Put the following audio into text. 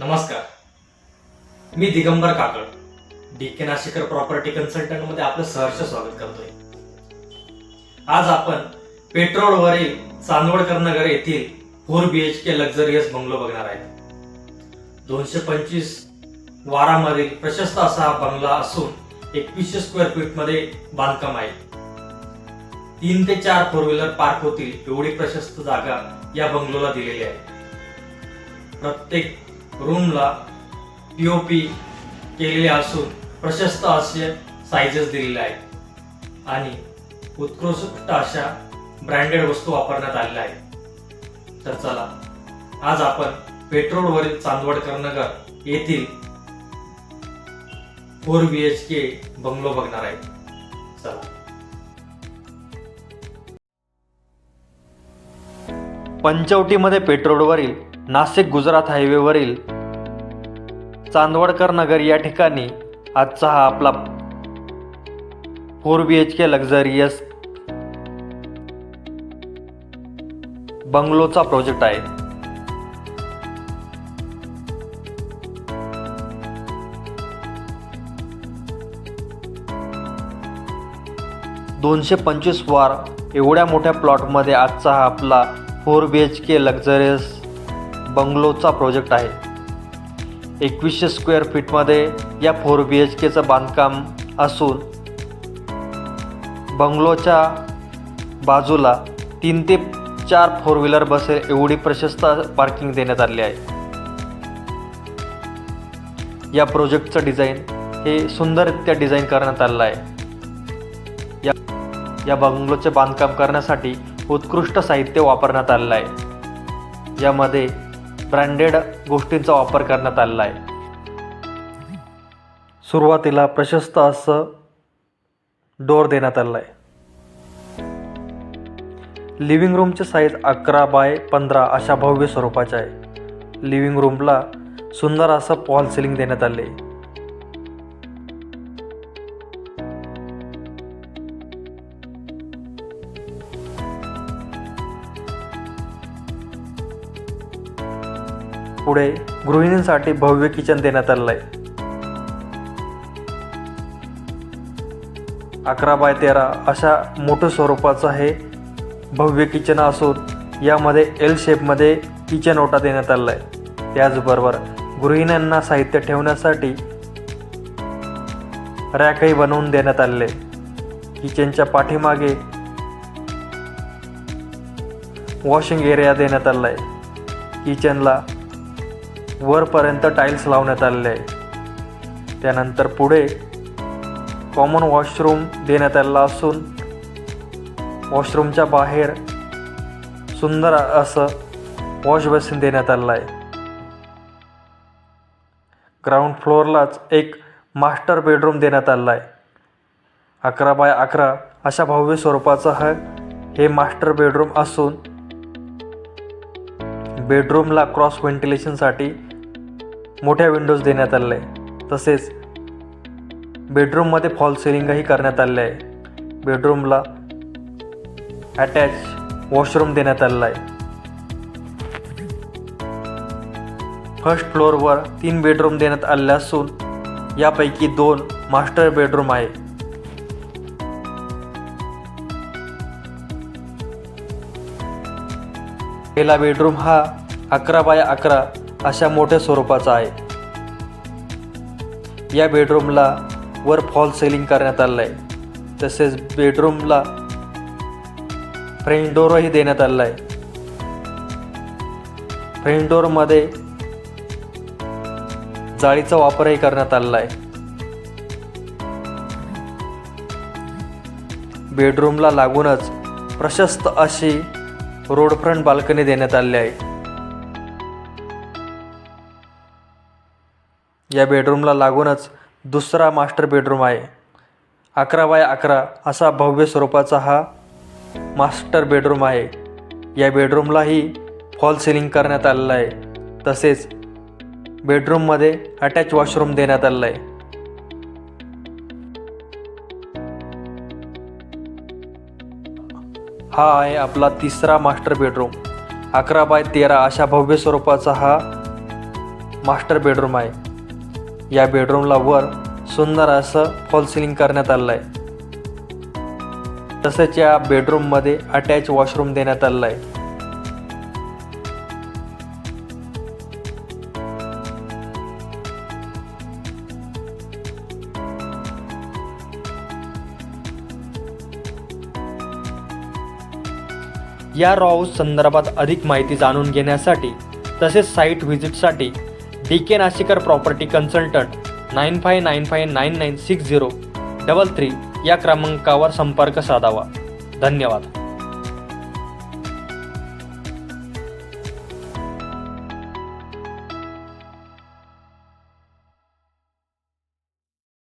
नमस्कार. मी Digambar Kakad D K Nashikar property कन्सल्टंटमध्ये आपलं सहर्ष स्वागत करतोय. आज आपण पेट्रोलवरील चांदवडकर नगर येथील four B H K luxurious bungalow बघणार आहे दोनशे पंचवीस वारामधील प्रशस्त असा हा बंगला असून एकवीसशे स्क्वेअर फीटमध्ये बांधकाम आहे. तीन ते चार फोर व्हीलर पार्क होतील एवढी प्रशस्त जागा या बंगलोला दिलेली आहे. प्रत्येक रूमला पीओपी केलेले असून प्रशस्त असे साइजेस दिलेले आहेत. आणि उत्कृष्ट अशा ब्रँडेड वस्तू वापरण्यात आलेल्या आहेत. तर चला आज आपण पेट्रोलवरील चांदवडकर नगर येथील four B H K bungalow बघणार आहे. चला. पंचवटीमध्ये पेट्रोलवरील नाशिक गुजरात हायवेवरील चांदवडकर नगर या ठिकाणी आजचा हा आपला four B H K luxurious बंगलोचा project आहे. दोनशे पंचवीस वार एवढ्या मोठ्या प्लॉटमध्ये आजचा हा आपला four B H K luxurious बंगलोचा project आहे. एकवीसशे स्क्वेअर फीटमध्ये या फोर बी एच केचं बांधकाम असून बंगलोच्या बाजूला तीन ते चार फोर व्हीलर बसेल एवढी प्रशस्त पार्किंग देण्यात आली आहे. या प्रोजेक्टचं डिझाईन हे सुंदररित्या डिझाईन करण्यात आलेलं आहे. या या बंगलोचे बांधकाम करण्यासाठी उत्कृष्ट साहित्य वापरण्यात आलेलं आहे. यामध्ये ब्रँडेड गोष्टींचा वापर करण्यात आलेला आहे. सुरुवातीला प्रशस्त असं डोर देण्यात आलेलं आहे. लिव्हिंग रूमचे साईज अकरा बाय पंधरा अशा भव्य स्वरूपाचे आहे. लिव्हिंग रूमला सुंदर असं पॉल सिलिंग देण्यात आले पुढे गृहिणींसाठी भव्य किचन देण्यात आलं आहे अकरा बाय तेरा अशा मोठं स्वरूपाचं हे भव्य किचन असून यामध्ये एल शेपमध्ये किचन ओटा देण्यात आलेला आहे त्याचबरोबर गृहिणींना साहित्य ठेवण्यासाठी रॅकही बनवून देण्यात आले किचनच्या पाठीमागे वॉशिंग एरिया देण्यात आला आहे किचनला वरपर्यंत टाईल्स लावण्यात आलेले आहे त्यानंतर पुढे कॉमन वॉशरूम देण्यात आलेला असून वॉशरूमच्या बाहेर सुंदर असं वॉश बेसिन देण्यात आलेलं आहे. ग्राउंड फ्लोअरलाच एक मास्टर बेडरूम देण्यात आलेला आहे. अकरा बाय अकरा अशा भव्य स्वरूपाचं हा हे मास्टर बेडरूम असून बेडरूमला क्रॉस व्हेंटिलेशनसाठी मोठ्या विंडोज देण्यात आलेल्या आहे तसेच बेडरूममध्ये फॉल सिलिंगही करण्यात आलेलं आहे. बेडरूमला अटॅच वॉशरूम देण्यात आलेला आहे. फर्स्ट फ्लोअरवर तीन बेडरूम देण्यात आलेले असून यापैकी दोन मास्टर बेडरूम आहे. पहिला बेडरूम हा अकरा बाय अकरा अशा मोठ्या स्वरूपाचा आहे. या बेडरूमला वर फॉल सेलिंग करण्यात आलं आहे तसेच बेडरूमला फ्रेंड डोरही देण्यात आलेला आहे फ्रेंड डोरमध्ये जाळीचा वापरही करण्यात आलेला आहे बेडरूमला लागूनच प्रशस्त अशी रोड फ्रंट बाल्कनी देण्यात आली आहे. या बेडरूमला लागूनच दुसरा मास्टर बेडरूम आहे. अकरा बाय अकरा असा भव्य स्वरूपाचा हा मास्टर बेडरूम आहे. या बेडरूमलाही फॉल सिलिंग करण्यात आलेलं आहे. तसेच बेडरूममध्ये अटॅच वॉशरूम देण्यात आलेलं आहे. हा आहे आपला तिसरा मास्टर बेडरूम अकरा बाय तेरा अशा भव्य स्वरूपाचा हा मास्टर बेडरूम आहे. या बेडरूमला वर सुंदर असं फॉल सिलिंग करण्यात आलं आहे तसेच या बेडरूममध्ये अटॅच वॉशरूम देण्यात आलं आहे या रॉ संदर्भात अधिक माहिती जाणून घेण्यासाठी तसेच site व्हिजिटसाठी D K Nashikar property consultant nine five nine five nine nine six zero double three या क्रमांकावर संपर्क साधावा. धन्यवाद.